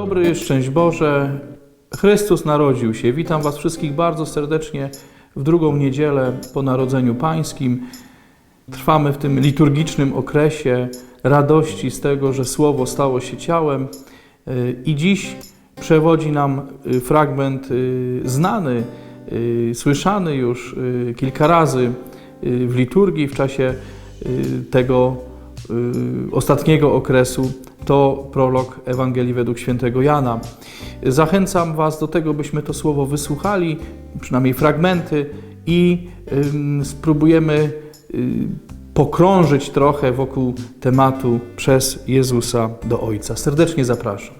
dobry, szczęść Boże. Chrystus narodził się. Witam Was wszystkich bardzo serdecznie w drugą niedzielę po Narodzeniu Pańskim. Trwamy w tym liturgicznym okresie radości z tego, że Słowo stało się ciałem. Yy, I dziś przewodzi nam yy, fragment yy, znany, słyszany już kilka razy w liturgii w czasie tego ostatniego okresu. To prolog Ewangelii według świętego Jana. Zachęcam Was do tego, byśmy to słowo wysłuchali, przynajmniej fragmenty, i spróbujemy y, pokrążyć trochę wokół tematu przez Jezusa do Ojca. Serdecznie zapraszam.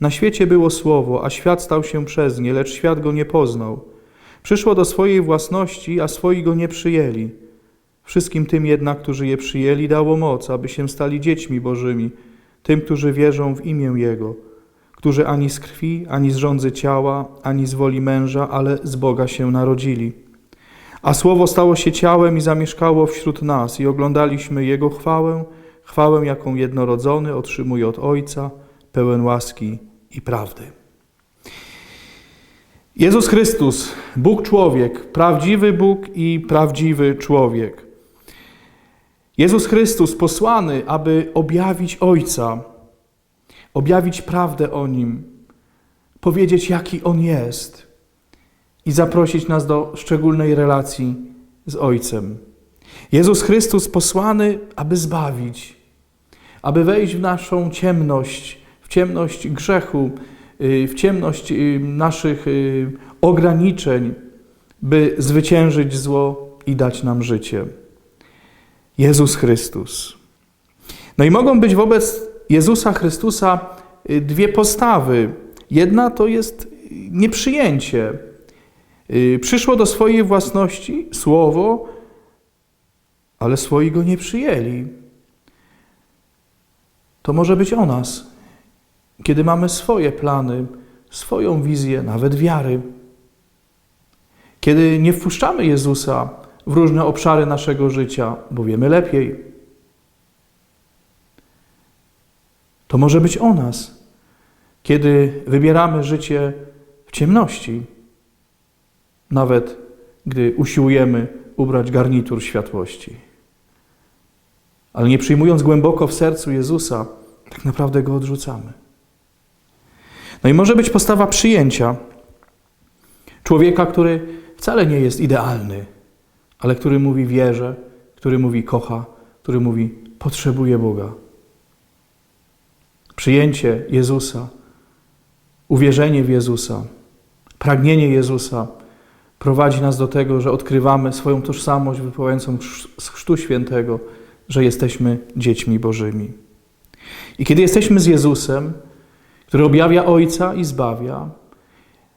Na świecie było słowo, a świat stał się przez nie, lecz świat go nie poznał. Przyszło do swojej własności, a swoi go nie przyjęli. Wszystkim tym jednak, którzy je przyjęli, dało moc, aby się stali dziećmi Bożymi, tym, którzy wierzą w imię Jego, którzy ani z krwi, ani z rządzy ciała, ani z woli męża, ale z Boga się narodzili. A Słowo stało się ciałem i zamieszkało wśród nas i oglądaliśmy Jego chwałę, chwałę, jaką jednorodzony otrzymuje od Ojca, pełen łaski i prawdy. Jezus Chrystus, Bóg człowiek, prawdziwy Bóg i prawdziwy człowiek. Jezus Chrystus posłany, aby objawić Ojca, objawić prawdę o Nim, powiedzieć, jaki On jest i zaprosić nas do szczególnej relacji z Ojcem. Jezus Chrystus posłany, aby zbawić, aby wejść w naszą ciemność, ciemność grzechu, w ciemność naszych ograniczeń, by zwyciężyć zło i dać nam życie. Jezus Chrystus. No i mogą być wobec Jezusa Chrystusa dwie postawy. Jedna to jest nieprzyjęcie. Przyszło do swojej własności słowo, ale swoi go nie przyjęli. To może być o nas, kiedy mamy swoje plany, swoją wizję, nawet wiary. Kiedy nie wpuszczamy Jezusa w różne obszary naszego życia, bo wiemy lepiej. To może być o nas, kiedy wybieramy życie w ciemności, nawet gdy usiłujemy ubrać garnitur światłości. Ale nie przyjmując głęboko w sercu Jezusa, tak naprawdę go odrzucamy. No i może być postawa przyjęcia człowieka, który wcale nie jest idealny, ale który mówi wierzę, który mówi kocha, który mówi potrzebuje Boga. Przyjęcie Jezusa, uwierzenie w Jezusa, pragnienie Jezusa prowadzi nas do tego, że odkrywamy swoją tożsamość wypływającą z Chrztu Świętego, że jesteśmy dziećmi Bożymi. I kiedy jesteśmy z Jezusem, który objawia Ojca i zbawia,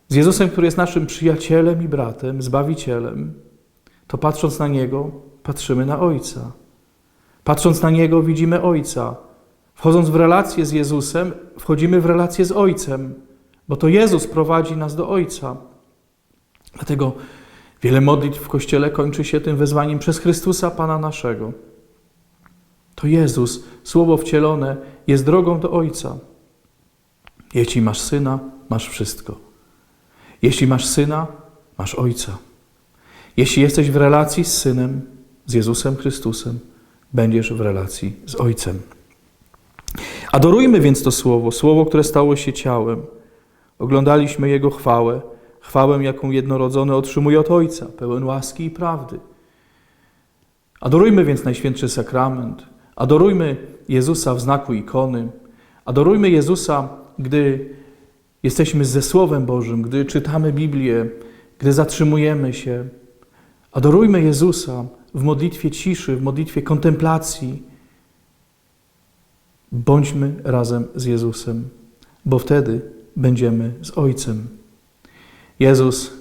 z Jezusem, który jest naszym przyjacielem i bratem, zbawicielem, to patrząc na Niego, patrzymy na Ojca. Patrząc na Niego, widzimy Ojca. Wchodząc w relację z Jezusem, wchodzimy w relację z Ojcem, bo to Jezus prowadzi nas do Ojca. Dlatego wiele modlitw w Kościele kończy się tym wezwaniem przez Chrystusa, Pana naszego. To Jezus, Słowo wcielone, jest drogą do Ojca. Jeśli masz syna, masz wszystko. Jeśli masz syna, masz ojca. Jeśli jesteś w relacji z synem, z Jezusem Chrystusem, będziesz w relacji z ojcem. Adorujmy więc to słowo, słowo, które stało się ciałem. Oglądaliśmy jego chwałę, chwałę, jaką jednorodzony otrzymuje od ojca, pełen łaski i prawdy. Adorujmy więc Najświętszy Sakrament. Adorujmy Jezusa w znaku ikony. Adorujmy Jezusa gdy jesteśmy ze Słowem Bożym, gdy czytamy Biblię, gdy zatrzymujemy się. Adorujmy Jezusa w modlitwie ciszy, w modlitwie kontemplacji. Bądźmy razem z Jezusem, bo wtedy będziemy z Ojcem. Jezus,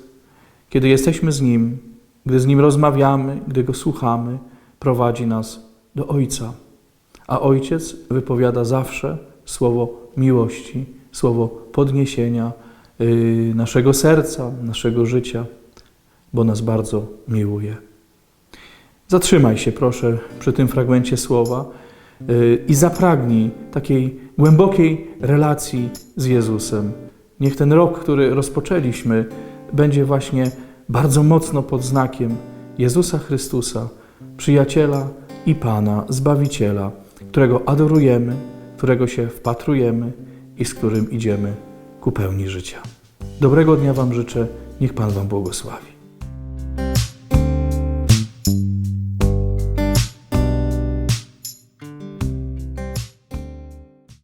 kiedy jesteśmy z Nim, gdy z Nim rozmawiamy, gdy Go słuchamy, prowadzi nas do Ojca. A Ojciec wypowiada zawsze słowo miłości, słowo podniesienia yy, naszego serca, naszego życia, bo nas bardzo miłuje. Zatrzymaj się, proszę, przy tym fragmencie słowa yy, i zapragnij takiej głębokiej relacji z Jezusem. Niech ten rok, który rozpoczęliśmy, będzie właśnie bardzo mocno pod znakiem Jezusa Chrystusa, przyjaciela i Pana, Zbawiciela, którego adorujemy, którego się wpatrujemy i z którym idziemy ku pełni życia. Dobrego dnia Wam życzę, niech Pan Wam błogosławi.